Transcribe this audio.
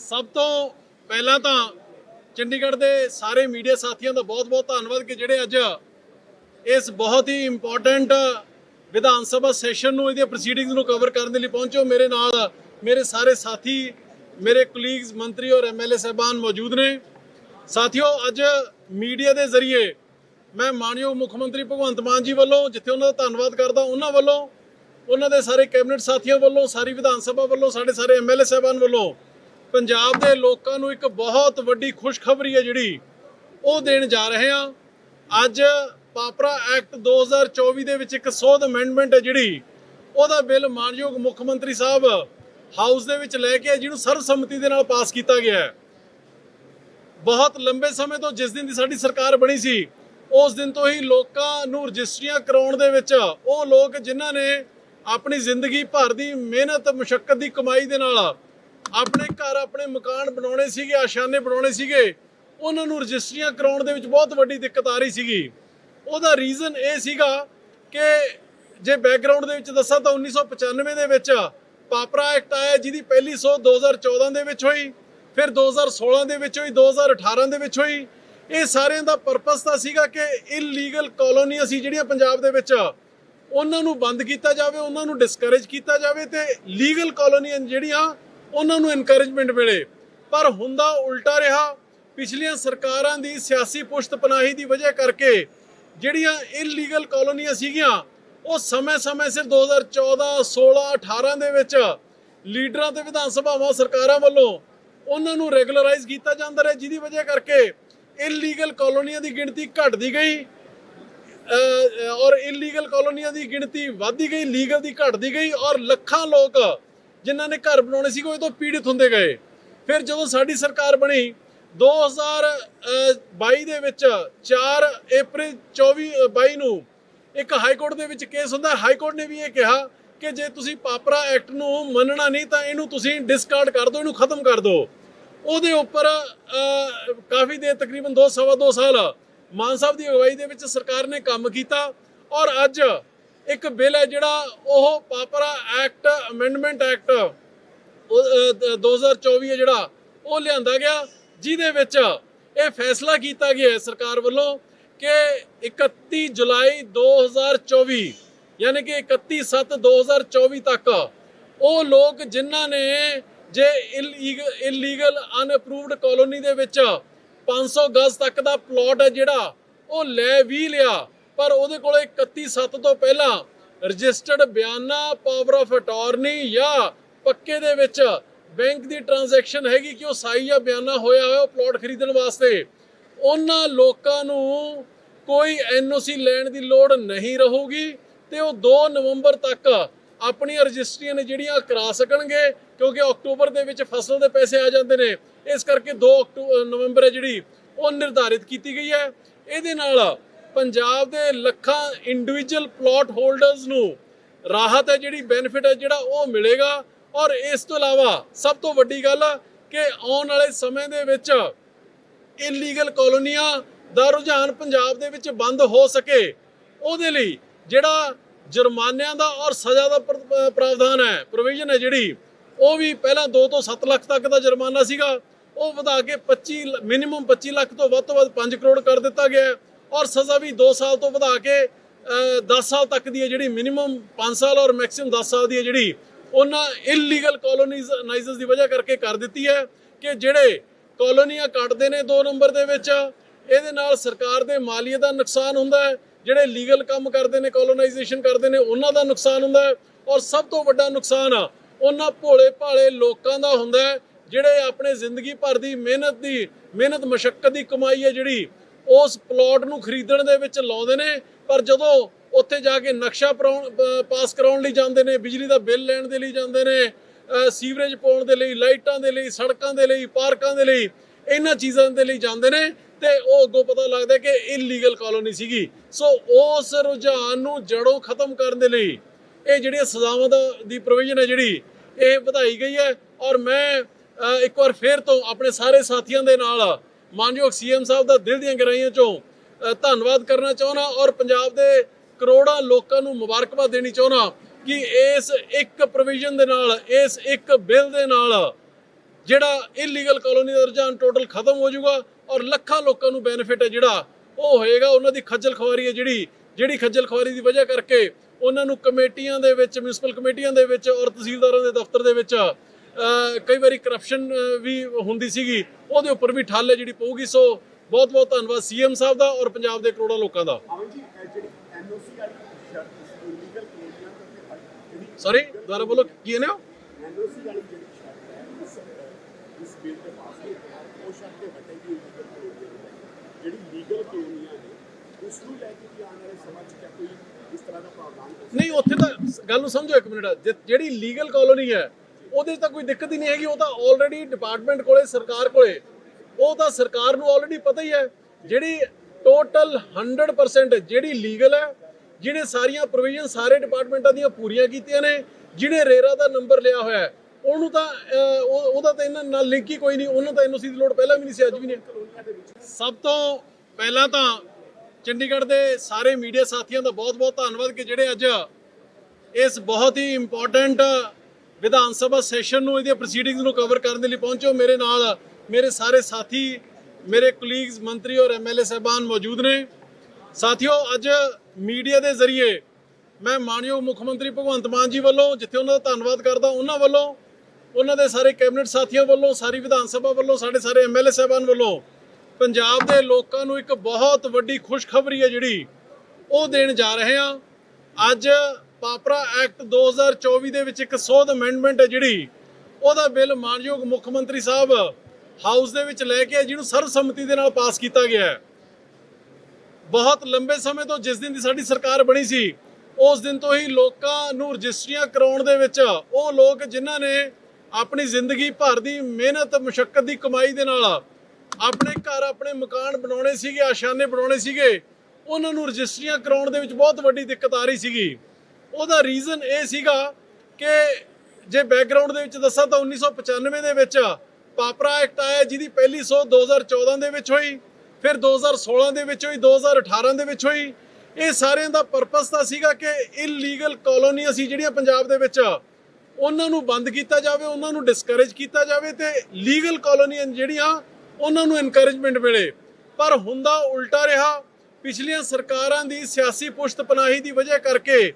ਸਭ ਤੋਂ ਪਹਿਲਾਂ ਤਾਂ ਚੰਡੀਗੜ੍ਹ ਦੇ ਸਾਰੇ ਮੀਡੀਆ ਸਾਥੀਆਂ ਦਾ ਬਹੁਤ-ਬਹੁਤ ਧੰਨਵਾਦ ਕਿ ਜਿਹੜੇ ਅੱਜ ਇਸ ਬਹੁਤ ਹੀ ਇੰਪੋਰਟੈਂਟ ਵਿਧਾਨ ਸਭਾ ਸੈਸ਼ਨ ਨੂੰ, ਇਹਦੀਆਂ ਪ੍ਰੋਸੀਡਿੰਗਸ ਨੂੰ ਕਵਰ ਕਰਨ ਦੇ ਲਈ ਪਹੁੰਚੋ ਮੇਰੇ ਨਾਲ ਮੇਰੇ ਸਾਰੇ ਸਾਥੀ, ਮੇਰੇ ਕੁਲੀਗਸ ਮੰਤਰੀ ਔਰ ਐਮਐਲਏ ਸਹਿਬਾਨ ਮੌਜੂਦ ਨੇ। ਸਾਥੀਓ, ਅੱਜ ਮੀਡੀਆ ਦੇ ਜ਼ਰੀਏ ਮੈਂ ਮਾਨਯੋਗ ਮੁੱਖ ਮੰਤਰੀ ਭਗਵੰਤ ਮਾਨ ਜੀ ਵੱਲੋਂ, ਜਿੱਥੇ ਉਹਨਾਂ ਦਾ ਧੰਨਵਾਦ ਕਰਦਾ, ਉਹਨਾਂ ਵੱਲੋਂ, ਉਹਨਾਂ ਦੇ ਸਾਰੇ ਕੈਬਨਿਟ ਸਾਥੀਆਂ ਵੱਲੋਂ, ਸਾਰੀ ਵਿਧਾਨ ਸਭਾ ਵੱਲੋਂ, ਸਾਡੇ ਸਾਰੇ ਐਮਐਲਏ ਸਾਹਿਬਾਨ ਵੱਲੋਂ ਪੰਜਾਬ ਦੇ ਲੋਕਾਂ ਨੂੰ ਇੱਕ ਬਹੁਤ ਵੱਡੀ ਖੁਸ਼ਖਬਰੀ ਹੈ ਜਿਹੜੀ, ਉਹ ਦੇਣ ਜਾ ਰਹੇ ਹਾਂ। ਅੱਜ ਪਾਪਰਾ ਐਕਟ 2024 ਦੇ ਵਿੱਚ ਇੱਕ ਸੋਧ ਅਮੈਂਡਮੈਂਟ ਹੈ ਜਿਹੜੀ, ਉਹਦਾ ਬਿੱਲ ਮਾਨਯੋਗ ਮੁੱਖ ਮੰਤਰੀ ਸਾਹਿਬ ਹਾਊਸ ਦੇ ਵਿੱਚ ਲੈ ਕੇ ਜਿਹਨੂੰ ਸਰਬਸੰਮਤੀ ਦੇ ਨਾਲ ਪਾਸ ਕੀਤਾ ਗਿਆ ਹੈ। ਬਹੁਤ ਲੰਬੇ ਸਮੇਂ ਤੋਂ ਜਿਸ ਦਿਨ ਦੀ ਸਾਡੀ ਸਰਕਾਰ ਬਣੀ ਸੀ, ਉਸ ਦਿਨ ਤੋਂ ਹੀ ਲੋਕਾਂ ਨੂੰ ਰਜਿਸਟਰੀਆਂ ਕਰਾਉਣ ਦੇ ਵਿੱਚ ਉਹ ਲੋਕ ਜਿਨ੍ਹਾਂ ਨੇ ਆਪਣੀ ਜ਼ਿੰਦਗੀ ਭਰ ਦੀ ਮਿਹਨਤ ਮੁਸ਼ਕਲ ਦੀ ਕਮਾਈ ਦੇ ਨਾਲ ਆਪਣੇ ਘਰ ਆਪਣੇ ਮਕਾਨ ਬਣਾਉਣੇ ਸੀਗੇ, ਆਸ਼ਾਨੇ ਬਣਾਉਣੇ ਸੀਗੇ, ਉਹਨਾਂ ਨੂੰ ਰਜਿਸਟਰੀਆਂ ਕਰਾਉਣ ਦੇ ਵਿੱਚ ਬਹੁਤ ਵੱਡੀ ਦਿੱਕਤ ਆ ਰਹੀ ਸੀਗੀ। ਉਹਦਾ ਰੀਜ਼ਨ ਇਹ ਸੀਗਾ ਕਿ ਜੇ ਬੈਕਗ੍ਰਾਉਂਡ ਦੇ ਵਿੱਚ ਦੱਸਾਂ ਤਾਂ 1995 ਦੇ ਵਿੱਚ ਪਾਪਰਾ ਐਕਟ ਆਇਆ, ਜਿਹਦੀ ਪਹਿਲੀ ਸੋਧ 2014 ਦੇ ਵਿੱਚ ਹੋਈ, ਫਿਰ 2016 ਦੇ ਵਿੱਚ ਹੋਈ 2018 ਦੇ ਵਿੱਚ ਹੋਈ। ਇਹ ਸਾਰਿਆਂ ਦਾ ਪਰਪਸ ਤਾਂ ਸੀਗਾ ਕਿ ਇਲੀਗਲ ਕਲੋਨੀ ਸੀ ਜਿਹੜੀਆਂ ਪੰਜਾਬ ਦੇ ਵਿੱਚ ਉਹਨਾਂ ਨੂੰ ਬੰਦ ਕੀਤਾ ਜਾਵੇ, ਉਹਨਾਂ ਨੂੰ ਡਿਸਕਰੇਜ ਕੀਤਾ ਜਾਵੇ ਤੇ ਲੀਗਲ ਕਲੋਨੀਆਂ ਜਿਹੜੀਆਂ ਉਹਨਾਂ ਨੂੰ ਇਨਕਰੇਜਮੈਂਟ ਮਿਲੇ। ਪਰ ਹੁੰਦਾ ਉਲਟਾ ਰਿਹਾ, ਪਿਛਲੀਆਂ ਸਰਕਾਰਾਂ ਦੀ ਸਿਆਸੀ ਪੁਸ਼ਤ ਪਨਾਹੀ ਦੀ ਵਜ੍ਹਾ ਕਰਕੇ ਜਿਹੜੀਆਂ ਇਲੀਗਲ ਕਾਲੋਨੀਆਂ ਸੀਗੀਆਂ, ਉਹ ਸਮੇਂ-ਸਮੇਂ ਸਿਰ 2014 16 18 ਦੇ ਵਿੱਚ ਲੀਡਰਾਂ ਤੇ ਵਿਧਾਨ ਸਭਾਵਾਂ ਸਰਕਾਰਾਂ ਵੱਲੋਂ ਉਹਨਾਂ ਨੂੰ ਰੈਗੂਲਰਾਈਜ਼ ਕੀਤਾ ਜਾਂਦਾ ਰਿਹਾ, ਜਿਹਦੀ ਵਜ੍ਹਾ ਕਰਕੇ ਇਲੀਗਲ ਕਲੋਨੀਆਂ ਦੀ ਗਿਣਤੀ ਘਟਦੀ ਗਈ ਔਰ ਇਲੀਗਲ ਕਲੋਨੀਆਂ ਦੀ ਗਿਣਤੀ ਵਧਦੀ ਗਈ ਲੀਗਲ ਦੀ ਘਟਦੀ ਗਈ, ਔਰ ਲੱਖਾਂ ਲੋਕ ਜਿਨ੍ਹਾਂ ਨੇ ਘਰ ਬਣਾਉਣੇ ਸੀ ਉਹ ਤੋਂ ਪੀੜਿਤ ਹੁੰਦੇ ਗਏ। ਫਿਰ ਜਦੋਂ ਸਾਡੀ ਸਰਕਾਰ ਬਣੀ 2022 ਦੇ ਵਿੱਚ 4 ਅਪ੍ਰੈਲ 24 22 ਨੂੰ ਇੱਕ ਹਾਈ ਕੋਰਟ ਦੇ ਵਿੱਚ ਕੇਸ ਹੁੰਦਾ। ਹਾਈ ਕੋਰਟ ਨੇ ਵੀ ਇਹ ਕਿਹਾ ਕਿ ਜੇ ਤੁਸੀਂ ਪਾਪਰਾ ਐਕਟ ਨੂੰ ਮੰਨਣਾ ਨਹੀਂ, ਤਾਂ ਇਹਨੂੰ ਤੁਸੀਂ ਡਿਸਕਾਰਡ ਕਰ ਦਿਓ, ਇਹਨੂੰ ਖਤਮ ਕਰ ਦਿਓ। ਉਹਦੇ ਉੱਪਰ ਕਾਫੀ ਦੇਰ ਤਕਰੀਬਨ 2 ਸਵਾ 2 ਸਾਲ ਮਾਨ ਸਾਹਿਬ ਦੀ ਅਗਵਾਈ ਦੇ ਵਿੱਚ ਸਰਕਾਰ ਨੇ ਕੰਮ ਕੀਤਾ ਔਰ ਅੱਜ ਇੱਕ ਬਿੱਲ ਹੈ ਜਿਹੜਾ ਉਹ ਪਾਪਰਾ ਐਕਟ ਅਮੈਂਡਮੈਂਟ ਐਕਟ 2024 ਹੈ ਜਿਹੜਾ, ਉਹ ਲਿਆਂਦਾ ਗਿਆ, ਜਿਹਦੇ ਵਿੱਚ ਇਹ ਫੈਸਲਾ ਕੀਤਾ ਗਿਆ ਸਰਕਾਰ ਵੱਲੋਂ ਕਿ 31 ਜੁਲਾਈ 2024 ਯਾਨੀ ਕਿ 31 7 2024 ਤੱਕ ਉਹ ਲੋਕ ਜਿਨ੍ਹਾਂ ਨੇ ਜੇ ਇਲੀਗਲ ਅਨਅਪਰੂਵਡ ਕਾਲੋਨੀ ਦੇ ਵਿੱਚ 500 ਗਜ਼ ਤੱਕ ਦਾ ਪਲਾਟ ਹੈ ਜਿਹੜਾ, ਉਹ ਲੈ ਵੀ ਲਿਆ। ਪਰ ਉਹਦੇ ਕੋਲ 31 7 ਤੋਂ ਪਹਿਲਾਂ ਰਜਿਸਟਰਡ ਬਿਆਨਾ ਪਾਵਰ ਆਫ ਅਟਾਰਨੀ ਜਾਂ ਪੱਕੇ ਦੇ ਵਿੱਚ ਬੈਂਕ ਦੀ ਟ੍ਰਾਂਜੈਕਸ਼ਨ ਹੈਗੀ ਕਿ ਉਹ ਸਾਈ ਜਾਂ ਬਿਆਨਾ ਹੋਇਆ ਹੋਇਆ ਉਹ ਪਲਾਟ ਖਰੀਦਣ ਵਾਸਤੇ। ਉਹਨਾਂ ਲੋਕਾਂ ਨੂੰ ਕੋਈ ਐਨਓਸੀ ਲੈਣ ਦੀ ਲੋੜ ਨਹੀਂ ਰਹੂਗੀ ਤੇ ਉਹ 2 ਨਵੰਬਰ ਤੱਕ ਆਪਣੀਆਂ ਰਜਿਸਟਰੀਆਂ ਨੇ ਜਿਹੜੀਆਂ ਕਰਾ ਸਕਣਗੇ ਕਿਉਂਕਿ ਅਕਤੂਬਰ ਦੇ ਵਿੱਚ ਫਸਲ ਦੇ ਪੈਸੇ ਆ ਜਾਂਦੇ ਨੇ। ਇਸ ਕਰਕੇ 2 ਅਕਤੂਬਰ ਨਵੰਬਰ ਹੈ ਜਿਹੜੀ, ਉਹ ਨਿਰਧਾਰਿਤ ਕੀਤੀ ਗਈ ਹੈ। ਇਹਦੇ ਨਾਲ ਪੰਜਾਬ ਦੇ ਲੱਖਾਂ ਇੰਡੀਵਿਜੂਅਲ ਪਲਾਟ ਹੋਲਡਰਸ ਨੂੰ ਰਾਹਤ ਹੈ, ਜਿਹੜੀ ਬੈਨੀਫਿਟ ਹੈ, ਜਿਹੜਾ ਉਹ ਮਿਲੇਗਾ। ਔਰ ਇਸ ਤੋਂ ਇਲਾਵਾ ਸਭ ਤੋਂ ਵੱਡੀ ਗੱਲ ਕਿ ਆਉਣ ਵਾਲੇ ਸਮੇਂ ਦੇ ਵਿੱਚ ਇਲੀਗਲ ਕਲੋਨੀਆਂ ਦਾ ਰੁਝਾਨ ਪੰਜਾਬ ਦੇ ਵਿੱਚ ਬੰਦ ਹੋ ਸਕੇ। ਉਹਦੇ ਲਈ ਜਿਹੜਾ ਜੁਰਮਾਨਿਆਂ ਦਾ ਔਰ ਸਜ਼ਾ ਦਾ ਪ੍ਰ- ਪ੍ਰਾਵਧਾਨ ਹੈ ਪ੍ਰੋਵੀਜ਼ਨ ਹੈ ਜਿਹੜੀ, ਉਹ ਵੀ ਪਹਿਲਾਂ 2 ਤੋਂ 7 ਲੱਖ ਤੱਕ ਦਾ ਜੁਰਮਾਨਾ ਸੀਗਾ। ਉਹ ਵਧਾ ਕੇ 25 ਮਿਨੀਮਮ 25 ਲੱਖ ਤੋਂ ਵੱਧ ਤੋਂ ਵੱਧ 5 ਕਰੋੜ ਕਰ ਦਿੱਤਾ ਗਿਆ ਹੈ। ਔਰ ਸਜ਼ਾ ਵੀ 2 ਸਾਲ ਤੋਂ ਵਧਾ ਕੇ 10 ਸਾਲ ਤੱਕ ਦੀ ਹੈ ਜਿਹੜੀ ਮਿਨੀਮਮ 5 ਸਾਲ ਔਰ ਮੈਕਸਿਮਮ 10 ਸਾਲ ਦੀ ਹੈ ਜਿਹੜੀ ਉਹਨਾਂ ਇਲੀਗਲ ਕਲੋਨੀਜ਼ਾਈਜ਼ਰਸ ਦੀ ਵਜ੍ਹਾ ਕਰਕੇ ਕਰ ਦਿੱਤੀ ਹੈ ਕਿ ਜਿਹੜੇ ਕਲੋਨੀਆਂ ਕੱਟਦੇ ਨੇ 2 ਨੰਬਰ ਦੇ ਵਿੱਚ, ਇਹਦੇ ਨਾਲ ਸਰਕਾਰ ਦੇ ਮਾਲੀਏ ਦਾ ਨੁਕਸਾਨ ਹੁੰਦਾ ਹੈ, ਜਿਹੜੇ ਲੀਗਲ ਕੰਮ ਕਰਦੇ ਨੇ ਕਲੋਨਾਈਜੇਸ਼ਨ ਕਰਦੇ ਨੇ, ਉਹਨਾਂ ਦਾ ਨੁਕਸਾਨ ਹੁੰਦਾ ਹੈ ਔਰ ਸਭ ਤੋਂ ਵੱਡਾ ਨੁਕਸਾਨ ਉਹਨਾਂ ਭੋਲੇ ਭਾਲੇ ਲੋਕਾਂ ਦਾ ਹੁੰਦਾ ਹੈ, ਜਿਹੜੇ ਆਪਣੇ ਜ਼ਿੰਦਗੀ ਭਰ ਦੀ ਮਿਹਨਤ ਦੀ, ਮਿਹਨਤ ਮਸ਼ੱਕਤ ਦੀ ਕਮਾਈ ਹੈ ਜਿਹੜੀ ਉਸ ਪਲਾਟ ਨੂੰ ਖਰੀਦਣ ਦੇ ਵਿੱਚ ਲਾਉਂਦੇ ਨੇ, ਪਰ ਜਦੋਂ ਉੱਥੇ ਜਾ ਕੇ ਨਕਸ਼ਾ ਪਰਾਉਣ- ਪਾਸ ਕਰਾਉਣ ਲਈ ਜਾਂਦੇ ਨੇ, ਬਿਜਲੀ ਦਾ ਬਿੱਲ ਲੈਣ ਦੇ ਲਈ ਜਾਂਦੇ ਨੇ ਸੀਵਰੇਜ ਪਾਉਣ ਦੇ ਲਈ, ਲਾਈਟਾਂ ਦੇ ਲਈ, ਸੜਕਾਂ ਦੇ ਲਈ, ਪਾਰਕਾਂ ਦੇ ਲਈ, ਇਹਨਾਂ ਚੀਜ਼ਾਂ ਦੇ ਲਈ ਜਾਂਦੇ ਨੇ ਤੇ ਉਹ ਅੱਗੋਂ ਪਤਾ ਲੱਗਦਾ ਕਿ ਇਲੀਗਲ ਕਾਲੋਨੀ ਸੀਗੀ। ਸੋ ਉਸ ਰੁਝਾਨ ਨੂੰ ਜੜੋਂ ਖਤਮ ਕਰਨ ਦੇ ਲਈ ਇਹ ਜਿਹੜੀਆਂ ਸਜ਼ਾਵਾਂ ਦਾ, ਦੀ ਪ੍ਰੋਵੀਜ਼ਨ ਹੈ ਜਿਹੜੀ, ਇਹ ਵਧਾਈ ਗਈ ਹੈ ਔਰ ਮੈਂ ਇੱਕ ਵਾਰ ਫੇਰ ਤੋਂ ਆਪਣੇ ਸਾਰੇ ਸਾਥੀਆਂ ਦੇ ਨਾਲ ਮਾਨਯੋਗ ਸੀਐਮ ਸਾਹਿਬ ਦਾ ਦਿਲ ਦੀਆਂ ਗਹਿਰਾਈਆਂ ਚੋਂ ਧੰਨਵਾਦ ਕਰਨਾ ਚਾਹੁੰਦਾ ਔਰ ਪੰਜਾਬ ਦੇ ਕਰੋੜਾਂ ਲੋਕਾਂ ਨੂੰ ਮੁਬਾਰਕਬਾਦ ਦੇਣੀ ਚਾਹੁੰਦਾ ਕਿ ਇਸ ਇੱਕ ਪ੍ਰੋਵੀਜ਼ਨ ਦੇ ਨਾਲ, ਇਸ ਇੱਕ ਬਿੱਲ ਦੇ ਨਾਲ ਜਿਹੜਾ ਇਲੀਗਲ ਕਾਲੋਨੀ ਦਾ ਰੁਝਾਨ ਟੋਟਲ ਖਤਮ ਹੋ ਜਾਊਗਾ ਔਰ ਲੱਖਾਂ ਲੋਕਾਂ ਨੂੰ ਬੈਨੀਫਿਟ ਹੈ ਜਿਹੜਾ ਉਹ ਹੋਏਗਾ। ਉਹਨਾਂ ਦੀ ਖੱਜਲ ਖੁਆਰੀ ਹੈ ਜਿਹੜੀ ਜਿਹੜੀ ਖੱਜਲ ਖੁਆਰੀ ਦੀ ਵਜ੍ਹਾ ਕਰਕੇ ਉਹਨਾਂ ਨੂੰ ਕਮੇਟੀਆਂ ਦੇ ਵਿੱਚ ਮਿਊਨਿਸਪਲ ਕਮੇਟੀਆਂ ਦੇ ਵਿੱਚ ਔਰ ਤਹਿਸੀਲਦਾਰਾਂ ਦੇ ਦਫ਼ਤਰ ਦੇ ਵਿੱਚ ਕਈ ਵਾਰੀ ਕਰਪਸ਼ਨ ਵੀ ਹੁੰਦੀ ਸੀਗੀ ਉਹਦੇ ਉੱਪਰ ਵੀ ਠੱਲ ਹੈ ਜਿਹੜੀ ਪਊਗੀ ਸੋ ਬਹੁਤ ਬਹੁਤ ਧੰਨਵਾਦ ਸੀਐਮ ਸਾਹਿਬ ਦਾ ਔਰ ਪੰਜਾਬ ਦੇ ਕਰੋੜਾਂ ਲੋਕਾਂ ਦਾ। ਸੌਰੀ ਦੁਬਾਰਾ ਬੋਲੋ ਕੀ ਨੇ ਐਨਓਸੀ ਵਾਲੀ ਜਿਹੜੀ ਸ਼ਰਤ ਹੈ ਇਸ ਅਹ, ਇਸ ਬਿੱਲ ਦੇ ਪਾਸ ਹੋਈ ਹੈ, ਉਹ ਸ਼ਰਤ ਤੇ ਹਟੇਗੀ ਇਲੀਗਲ ਕਲੋਨੀਆਂ ਦੀ ਜਿਹੜੀ ਲੀਗਲ ਕਲੋਨੀਆਂ ਨੇ ਉਸ ਨੂੰ ਲੈ ਕੇ ਵੀ ਆਉਣ ਵਾਲੇ ਸਮਾਂ 'ਚ ਕਿਆ ਕੋਈ ਇਸ ਤਰ੍ਹਾਂ ਦਾ ਪ੍ਰਾਵਧਾਨ ਹੋ ਨਹੀਂ ਉੱਥੇ ਤਾਂ ਗੱਲ ਨੂੰ ਸਮਝੋ ਇੱਕ ਮਿੰਟ। ਜਿਹੜੀ ਲੀਗਲ ਕਾਲੋਨੀ ਹੈ ਉਹਦੇ 'ਚ ਤਾਂ ਕੋਈ ਦਿੱਕਤ ਹੀ ਨਹੀਂ ਹੈਗੀ, ਉਹ ਤਾਂ ਆਲਰੇਡੀ ਡਿਪਾਰਟਮੈਂਟ ਕੋਲੇ, ਸਰਕਾਰ ਕੋਲੇ। ਉਹ ਤਾਂ ਸਰਕਾਰ ਨੂੰ ਆਲਰੇਡੀ ਪਤਾ ਹੀ ਹੈ, ਜਿਹੜੀ ਟੋਟਲ 100% ਜਿਹੜੀ ਲੀਗਲ ਹੈ ਜਿਹੜੇ ਸਾਰੀਆਂ ਪ੍ਰੋਵੀਜ਼ਨ ਸਾਰੇ ਡਿਪਾਰਟਮੈਂਟਾਂ ਦੀਆਂ ਪੂਰੀਆਂ ਕੀਤੀਆਂ ਨੇ ਜਿਹੜੇ ਰੇਰਾ ਦਾ ਨੰਬਰ ਲਿਆ ਹੋਇਆ ਹੈ, ਉਹਨੂੰ ਤਾਂ ਉਹਦਾ ਤਾਂ ਇਹਨਾਂ ਨਾਲ ਲਿੰਕ ਹੀ ਕੋਈ ਨਹੀਂ, ਉਹਨੂੰ ਤਾਂ ਐਨਓਸੀ ਦੀ ਲੋੜ ਪਹਿਲਾਂ ਵੀ ਨਹੀਂ ਸੀ, ਅੱਜ ਵੀ ਨਹੀਂ। ਸਭ ਤੋਂ ਪਹਿਲਾਂ ਤਾਂ ਚੰਡੀਗੜ੍ਹ ਦੇ ਸਾਰੇ ਮੀਡੀਆ ਸਾਥੀਆਂ ਦਾ ਬਹੁਤ-ਬਹੁਤ ਧੰਨਵਾਦ ਕਿ ਜਿਹੜੇ ਅੱਜ ਇਸ ਬਹੁਤ ਹੀ ਇੰਪੋਰਟੈਂਟ ਵਿਧਾਨ ਸਭਾ ਸੈਸ਼ਨ ਨੂੰ ਇਹਦੀਆਂ ਪ੍ਰੋਸੀਡਿੰਗਸ ਨੂੰ ਕਵਰ ਕਰਨ ਦੇ ਲਈ ਪਹੁੰਚੋ। ਮੇਰੇ ਨਾਲ, ਮੇਰੇ ਸਾਰੇ ਸਾਥੀ, ਮੇਰੇ ਕੁਲੀਗਸ ਮੰਤਰੀ ਔਰ ਐਮਐਲਏ ਸਹਿਬਾਨ ਮੌਜੂਦ ਨੇ। ਸਾਥੀਓ, ਅੱਜ ਮੀਡੀਆ ਦੇ ਜ਼ਰੀਏ ਮੈਂ ਮਾਨਯੋਗ ਮੁੱਖ ਮੰਤਰੀ ਭਗਵੰਤ ਮਾਨ ਜੀ ਵੱਲੋਂ, ਜਿੱਥੇ ਉਹਨਾਂ ਦਾ ਧੰਨਵਾਦ ਕਰਦਾ, ਉਹਨਾਂ ਵੱਲੋਂ, ਉਹਨਾਂ ਦੇ ਸਾਰੇ ਕੈਬਨਿਟ ਸਾਥੀਆਂ ਵੱਲੋਂ, ਸਾਰੀ ਵਿਧਾਨ ਸਭਾ ਵੱਲੋਂ, ਸਾਡੇ ਸਾਰੇ ਐਮਐਲਏ ਸਹਿਬਾਨ ਵੱਲੋਂ, ਪੰਜਾਬ ਦੇ ਲੋਕਾਂ ਨੂੰ ਇੱਕ ਬਹੁਤ ਵੱਡੀ ਖੁਸ਼ਖਬਰੀ ਹੈ ਜਿਹੜੀ ਉਹ ਦੇਣ ਜਾ ਰਹੇ ਹਾਂ। ਅੱਜ ਪਾਪਰਾ ਐਕਟ 2024 ਦੇ ਵਿੱਚ ਇੱਕ ਸੋਧ ਅਮੈਂਡਮੈਂਟ ਹੈ ਜਿਹੜੀ, ਉਹਦਾ ਬਿੱਲ ਮਾਨਯੋਗ ਮੁੱਖ ਮੰਤਰੀ ਸਾਹਿਬ ਹਾਊਸ ਦੇ ਵਿੱਚ ਲੈ ਕੇ ਜਿਹਨੂੰ ਸਰਬਸੰਮਤੀ ਦੇ ਨਾਲ ਪਾਸ ਕੀਤਾ ਗਿਆ ਹੈ। ਬਹੁਤ ਲੰਬੇ ਸਮੇਂ ਤੋਂ ਜਿਸ ਦਿਨ ਦੀ ਸਾਡੀ ਸਰਕਾਰ ਬਣੀ ਸੀ, ਉਸ ਦਿਨ ਤੋਂ ਹੀ ਲੋਕਾਂ ਨੂੰ ਰਜਿਸਟਰੀਆਂ ਕਰਾਉਣ ਦੇ ਵਿੱਚ ਉਹ ਲੋਕ ਜਿਨ੍ਹਾਂ ਨੇ ਆਪਣੀ ਜ਼ਿੰਦਗੀ ਭਰ ਦੀ ਮਿਹਨਤ ਮੁਸ਼ਕਲ ਦੀ ਕਮਾਈ ਦੇ ਨਾਲ ਆਪਣੇ ਘਰ, ਆਪਣੇ ਮਕਾਨ ਬਣਾਉਣੇ ਸੀਗੇ, ਆਸ਼ਾਨੇ ਬਣਾਉਣੇ ਸੀਗੇ, ਉਹਨਾਂ ਨੂੰ ਰਜਿਸਟਰੀਆਂ ਕਰਾਉਣ ਦੇ ਵਿੱਚ ਬਹੁਤ ਵੱਡੀ ਦਿੱਕਤ ਆ ਰਹੀ ਸੀਗੀ। ਉਹਦਾ ਰੀਜ਼ਨ ਇਹ ਸੀਗਾ ਕਿ ਜੇ ਬੈਕਗ੍ਰਾਉਂਡ ਦੇ ਵਿੱਚ ਦੱਸਾਂ ਤਾਂ 1995 ਦੇ ਵਿੱਚ ਪਾਪਰਾ ਐਕਟ ਆਇਆ, ਜਿਹਦੀ ਪਹਿਲੀ ਸੋਧ 2014 ਦੇ ਵਿੱਚ ਹੋਈ, ਫਿਰ 2016 ਦੇ ਵਿੱਚ ਹੋਈ 2018 ਦੇ ਵਿੱਚ ਹੋਈ। ਇਹ ਸਾਰਿਆਂ ਦਾ ਪਰਪਸ ਤਾਂ ਸੀਗਾ ਕਿ ਇਲੀਗਲ ਕਾਲੋਨੀ ਸੀ ਜਿਹੜੀਆਂ ਪੰਜਾਬ ਦੇ ਵਿੱਚ ਉਹਨਾਂ ਨੂੰ ਬੰਦ ਕੀਤਾ ਜਾਵੇ, ਉਹਨਾਂ ਨੂੰ ਡਿਸਕਰੇਜ ਕੀਤਾ ਜਾਵੇ ਤੇ ਲੀਗਲ ਕਾਲੋਨੀਆਂ ਜਿਹੜੀਆਂ, ਉਹਨਾਂ ਨੂੰ ਐਨਕਰੇਜਮੈਂਟ ਮਿਲੇ। ਪਰ ਹੁੰਦਾ ਉਲਟਾ ਰਿਹਾ, ਪਿਛਲੀਆਂ ਸਰਕਾਰਾਂ ਦੀ ਸਿਆਸੀ ਪੁਸ਼ਤ ਪਨਾਹੀ ਦੀ ਵਜ੍ਹਾ ਕਰਕੇ